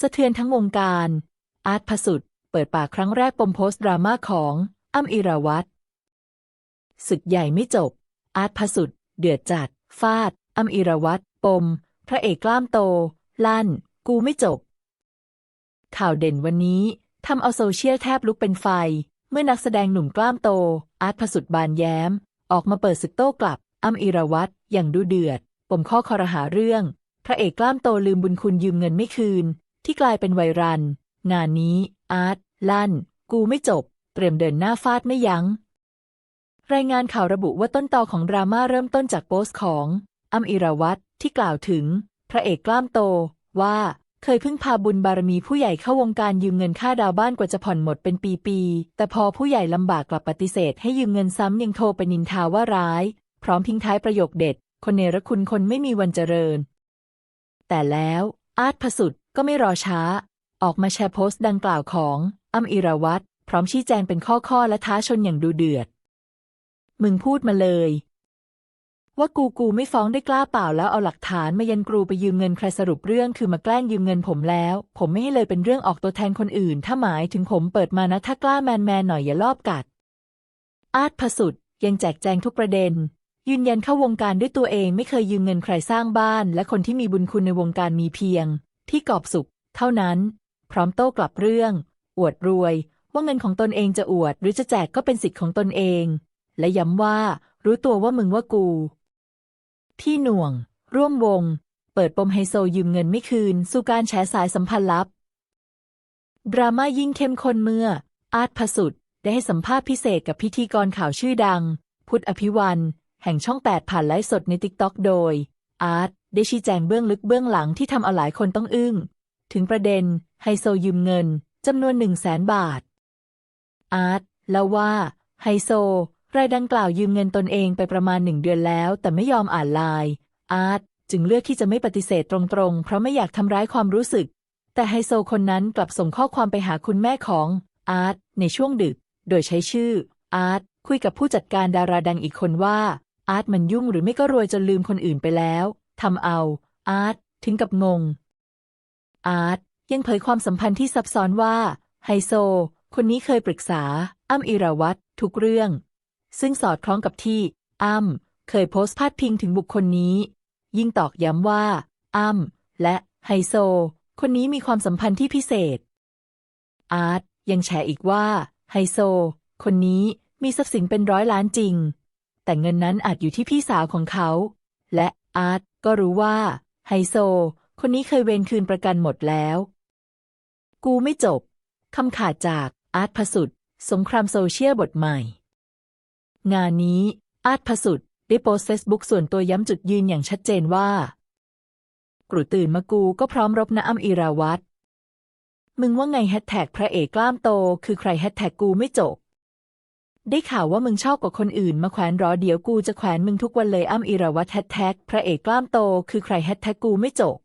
สะเทือนทั้งวงการ อาร์ตพสุดเปิดปากครั้งแรกปมโพสต์ดราม่าของอ้ำอิราวัตรศึกใหญ่ไม่จบ อาร์ตพสุดเดือดจัด ฟาดอ้ำอิราวัตรปม พระเอกกล้ามโต ลั่น กูไม่จบ ข่าวเด่นวันนี้ทำเอาโซเชียลแทบลุกเป็นไฟ เมื่อนักแสดงหนุ่มกล้ามโต อาร์ตพสุดบานแย้ม ออกมาเปิดศึกโต้กลับอ้ำอิราวัตรอย่างดูเดือด ปมข้อคอรหาเรื่อง พระเอกกล้ามโตลืมบุญคุณยืมเงินไม่คืน ที่กลายเป็นไวรัลงานนี้ อาร์ตลั่น กูไม่จบ เตรียมเดินหน้าฟาดไม่ยัง้ง รายงานข่าวระบุว่าต้นตอของดราม่าเริ่มต้นจากโพสต์ของอัมอิราวัตรที่กล่าวถึง พระเอกกล้ามโต ว่า เคยพึ่งพาบุญบารมีผู้ใหญ่เข้าวงการยืมเงินค่าดาวบ้านกว่าจะผ่อนหมดเป็นปีๆแต่พอผู้ใหญ่ลำบากกลับปฏิเสธ ให้ยืมเงินซ้ำยังโทรไปนินทาว่าร้าย พร้อมทิ้งท้ายประโยคเด็ด คนเนรคุณคนไม่มีวันเจริญ แต่แล้วอาร์ตพสุด ก็ไม่รอช้า ออกมาแชร์โพสต์ดังกล่าวของอัมอิราวัตรพร้อมชี้แจงเป็นข้อๆและท้าชนอย่างดูเดือด มึงพูดมาเลย ว่ากูกูไม่ฟ้องได้กล้าเปล่าแล้วเอาหลักฐานมายันกรูไปยืมเงินใครสรุปเรื่องคือมาแกล้งยืมเงินผมแล้ว ผมไม่ให้เลยเป็นเรื่องออกตัวแทนคนอื่น ถ้าหมายถึงผมเปิดมานะถ้ากล้าแมนแมนหน่อยอย่าลอบกัด อาร์ตพสุดยังแจกแจงทุกประเด็น ยืนยันเข้าวงการด้วยตัวเองไม่เคยยืมเงินใครสร้างบ้าน และคนที่มีบุญคุณในวงการมีเพียง ที่กอบสุข เท่านั้น พร้อมโต้กลับเรื่อง อวดรวย ว่าเงินของตนเองจะอวด หรือจะแจกก็เป็นสิทธิ์ของตนเอง และย้ำว่า รู้ตัวว่ามึงว่ากู ที่หน่วง ร่วมวง เปิดปมไฮโซยืมเงินไม่คืน สู่การแฉสายสัมพันธ์ลับ ดราม่ายิ่งเข้มข้นเมื่อ อาร์ตพสุดได้ให้สัมภาษณ์พิเศษกับพิธีกรข่าวชื่อดัง พุทธอภิวัน แห่งช่องแปดผ่านไลฟ์สดในติ๊กต็อกโดย อาร์ต ได้ชี้แจงเบื้องลึกเบื้องหลังที่ทำเอาหลายคนต้องอึ้ง ถึงประเด็นไฮโซยืมเงินจำนวนหนึ่งแสนบาท อาร์ตเล่าว่าไฮโซ รายดังกล่าวยืมเงินตนเองไปประมาณหนึ่งเดือนแล้ว แต่ไม่ยอมอ่านไลน์อาร์ตจึงเลือกที่จะไม่ปฏิเสธตรงๆ เพราะไม่อยากทำร้ายความรู้สึก แต่ไฮโซคนนั้นกลับส่งข้อความไปหาคุณแม่ของอาร์ตในช่วงดึก โดยใช้ชื่ออาร์ตคุยกับผู้จัดการดาราดังอีกคนว่าอาร์ตมันยุ่งหรือไม่ก็รวยจนลืมคนอื่นไปแล้ว ทำเอา อาร์ตถึงกับงง อาร์ตยังเผยความสัมพันธ์ที่ซับซ้อนว่า ไฮโซ คนนี้เคยปรึกษา อ้ำอิราวัตรทุกเรื่อง ซึ่งสอดคล้องกับที่ อ้ำเคยโพสต์พาดพิงถึงบุคคลนี้ ยิ่งตอกย้ำว่า อ้ำและไฮโซ คนนี้มีความสัมพันธ์ที่พิเศษ อาร์ตยังแชร์อีกว่า ไฮโซ คนนี้มีทรัพย์สินเป็นร้อยล้านจริง แต่เงินนั้นอาจอยู่ที่พี่สาวของเขา และอาร์ต ก็รู้ว่าไฮโซ คนนี้เคยเวรคืนประกันหมดแล้ว กูไม่จบคำขาดจากอาร์ตพสุดสงครามโซเชียลบทใหม่ งานนี้อาร์ตพสุดได้โพสเฟซบุ๊กส่วนตัวย้ำจุดยืนอย่างชัดเจนว่า กรุตื่นมากูก็พร้อมรบนะอัมอิราวัตรมึงว่าไงแฮชแท็กพระเอกกล้ามโต คือใครแฮชแท็กกูไม่จบ ได้ข่าวว่ามึงชอบกว่าคนอื่นมาแขวนรอเดี๋ยวกูจะแขวนมึงทุกวันเลยอ้ำอิราวัตแฮชแท็กพระเอกกล้ามโตคือใครแฮชแท็กกูไม่จบ